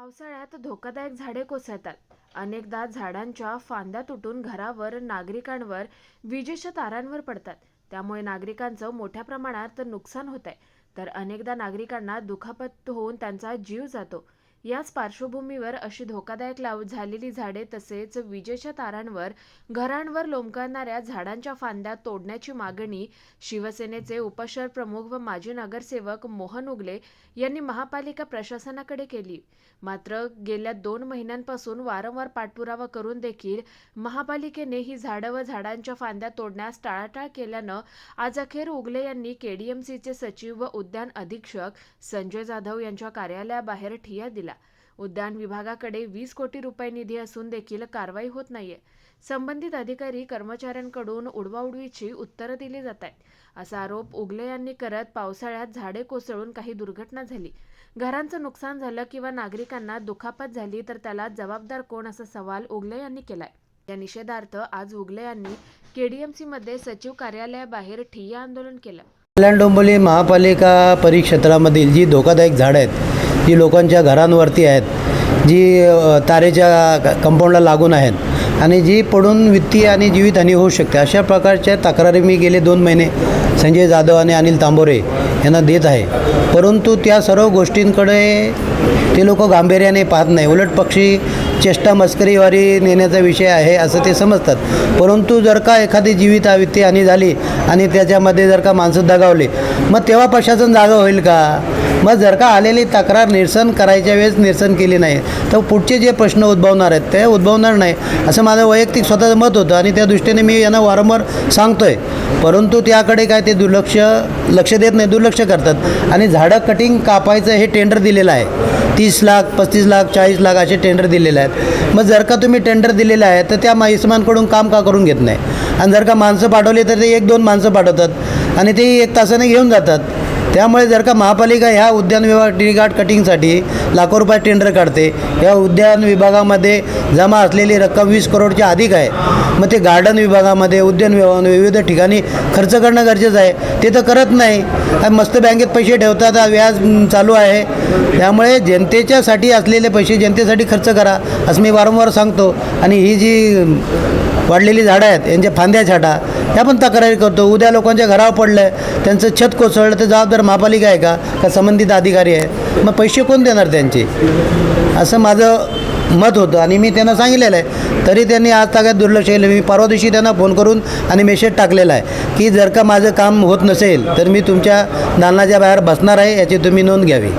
पावसाळ्यात धोकादायक झाडे कोसळतात. अनेकदा झाडांच्या फांद्या तुटून घरावर नागरिकांवर विजेच्या तारांवर पडतात. त्यामुळे नागरिकांचं मोठ्या प्रमाणात नुकसान होत आहे तर अनेकदा नागरिकांना दुखापत होऊन त्यांचा जीव जातो. याच पार्श्वभूमीवर अशी धोकादायक लाव झालेली झाडे तसेच विजेच्या तारांवर घरांवर लोंबकळणाऱ्या झाडांच्या फांद्या तोडण्याची मागणी शिवसेनेचे उपशहर प्रमुख व माजी नगरसेवक मोहन उगले यांनी महापालिका प्रशासनाकडे केली. मात्र गेल्या दोन महिन्यांपासून वारंवार पाठपुरावा करून देखील महापालिकेने ही झाडं व झाडांच्या फांद्या तोडण्यास टाळाटाळ केल्यानं आज अखेर उगले यांनी केडीएमसीचे सचिव व उद्यान अधीक्षक संजय जाधव यांच्या कार्यालयाबाहेर ठिया दिला. उद्यान विभागाकडे वीस कोटी रुपये निधी असून देखील कारवाई होत नाहीये. संबंधित अधिकारी कर्मचाऱ्यांकडून उडवाउडवीची उत्तरं दिली जात आहेत. असा आरोप उगले यांनी करत पावसाळ्यात झाडे कोसळून काही दुर्घटना झाली. घरांचं नुकसान झालं किंवा नागरिकांना दुखापत झाली तर त्याला जबाबदार कोण असा सवाल उगले यांनी केलाय. या निषेधार्थ आज उगले यांनी केडीएमसी मध्ये सचिव कार्यालयाबाहेर ठिय्या आंदोलन केलं. कल्याण डोंबिवली महापालिका परिक्षेत्रामधील जी धोकादायक झाडं आहेत जी लोकांच्या घरांवरती आहेत जी तारेच्या कंपाऊंडला लागून आहेत आणि जी पडून वित्तीय आणि जीवितहानी होऊ शकते अशा प्रकारच्या तक्रारी मी गेले दोन महिने संजय जाधव आणि अनिल तांबोरे यांना देत आहे. परंतु त्या सर्व गोष्टींकडे ते लोक गांभीर्याने पाहत नाही. उलट पक्षी चेष्टा मस्करीवारी नेण्याचा विषय आहे असं ते समजतात. परंतु जर का एखादी जीवित वित्तीय हानी झाली आणि त्याच्यामध्ये जर का माणसं दगावले मग तेव्हा प्रशासन जागा होईल का? मग जर का आलेली तक्रार निरसन करायच्या वेळेस निरसन केली नाही तर पुढचे जे प्रश्न उद्भवणार आहेत ते उद्भवणार नाही असं माझं वैयक्तिक स्वतःचं मत होतं आणि त्या दृष्टीने मी यांना वारंवार सांगतो आहे परंतु त्याकडे काय ते दुर्लक्ष लक्ष देत नाही दुर्लक्ष करतात. आणि झाडं कटिंग कापायचं हे टेंडर दिलेलं आहे. तीस लाख पस्तीस लाख चाळीस लाख असे टेंडर दिलेले आहेत. मग जर का तुम्ही टेंडर दिलेलं आहे तर त्या इसमांकडून काम का करून घेत नाही? आणि जर का माणसं पाठवली तर ते एक दोन माणसं पाठवतात. आणि ते एक तासाने घेऊन जातात. त्यामुळे जर का महापालिका ह्या उद्यान विभाग टी गार्ड कटिंगसाठी लाखो रुपये टेंडर काढते. या उद्यान विभागामध्ये जमा असलेली रक्कम वीस करोडच्या अधिक आहे. मग ते गार्डन विभागामध्ये उद्यान विभागामध्ये विविध ठिकाणी खर्च करणं गरजेचं आहे. ते तर करत नाही. मस्त बँकेत पैसे ठेवतात व्याज चालू आहे. त्यामुळे जनतेच्यासाठी असलेले पैसे जनतेसाठी खर्च करा असं मी वारंवार सांगतो. आणि ही जी वाढलेली झाडं आहेत यांच्या फांद्या छाटा. ह्या पण तक्रारी करतो. उद्या लोकांच्या घरावर पडलं आहे त्यांचं छत कोसळलं तर जबाबदार महापालिका आहे का? का संबंधित अधिकारी आहे? मग पैसे कोण देणार त्यांचे? असं माझं मत होतं आणि मी त्यांना सांगितलेलं आहे. तरी त्यांनी आज तागात दुर्लक्ष केलं. मी परवा दिवशी त्यांना फोन करून आणि मेसेज टाकलेला आहे की जर का माझं काम होत नसेल तर मी तुमच्या दालनाच्या बाहेर बसणार आहे याची तुम्ही नोंद घ्यावी.